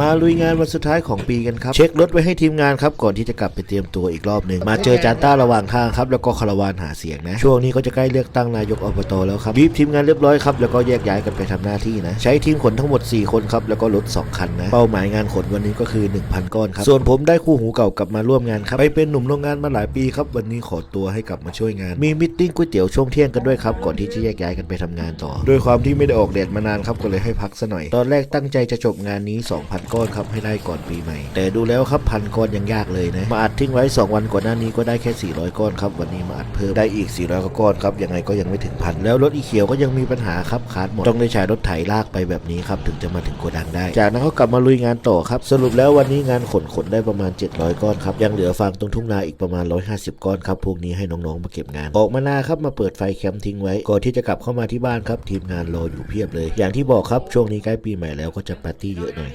มาลุยงานวันสุดท้ายของปีกันครับ เช็ครถไว้ให้ทีมงานครับ ก่อนที่จะกลับไปเตรียมตัวอีกรอบหนึ่งมาเจอจานต้าระหว่างทางครับ แล้วก็คาราวานหาเสียงนะ ช่วงนี้ก็จะใกล้เลือกตั้งนายกอบตแล้วครับบีบทีมงานเรียบร้อยครับ แล้วก็แยกย้ายกันไปทำหน้าที่นะ ใช้ทีมขนทั้งหมด 4 คนครับ แล้วก็รถ 2 คันนะ เป้าหมายงานขนวันนี้ก็คือ 1,000 ก้อนครับ ส่วนผมได้คู่หูเก่ากลับมาร่วมงานครับ ไปเป็นหนุ่มโรงงานมาหลายปีครับ วันนี้ขอตัวให้กลับมาช่วยงาน มีมิทติ้งก๋วยเตี๋ยวช่วงเที่ยงกันด้วยครับ ก่อนที่จะแยกย้ายกันไปทำงานต่อ ด้วยความที่ไม่ได้ออกแดดมานานครับ ก็เลยให้พักซะหน่อย ตอนแรกตั้งใจจะจบงานนี้ 2,000ก้อนครับให้ได้ก่อนปีใหม่ แต่ดูแล้วครับพันก้อนยังยากเลยนะมาอัดทิ้งไว้ 2 วันก่อนหน้านี้ก็ได้แค่ 400 ก้อนครับวันนี้มาอัดเพิ่มได้อีก 400กว่าก้อนครับยังไงก็ยังไม่ถึงพันแล้วรถอีเขียวก็ยังมีปัญหาครับขาดหมดต้องได้ใช้รถไถลากไปแบบนี้ครับถึงจะมาถึงโกดังได้ จากนั้นก็กลับมาลุยงานต่อครับสรุปแล้ววันนี้งานขนขนได้ประมาณ 700 ก้อนครับยังเหลือฟางตรงทุ่งนาอีกประมาณ 150 ก้อนครับพวกนี้ให้น้องๆมาเก็บงาน ออกมาหน้าครับมาเปิดไฟแคมป์ทิ้งไว้ก่อนที่จะกลับเข้ามาที่บ้านครับทีมงานรออยู่เพียบเลย อย่างที่บอกครับช่วงนี้ใกล้ปีใหม่แล้วก็จะปาร์ตี้เยอะหน่อย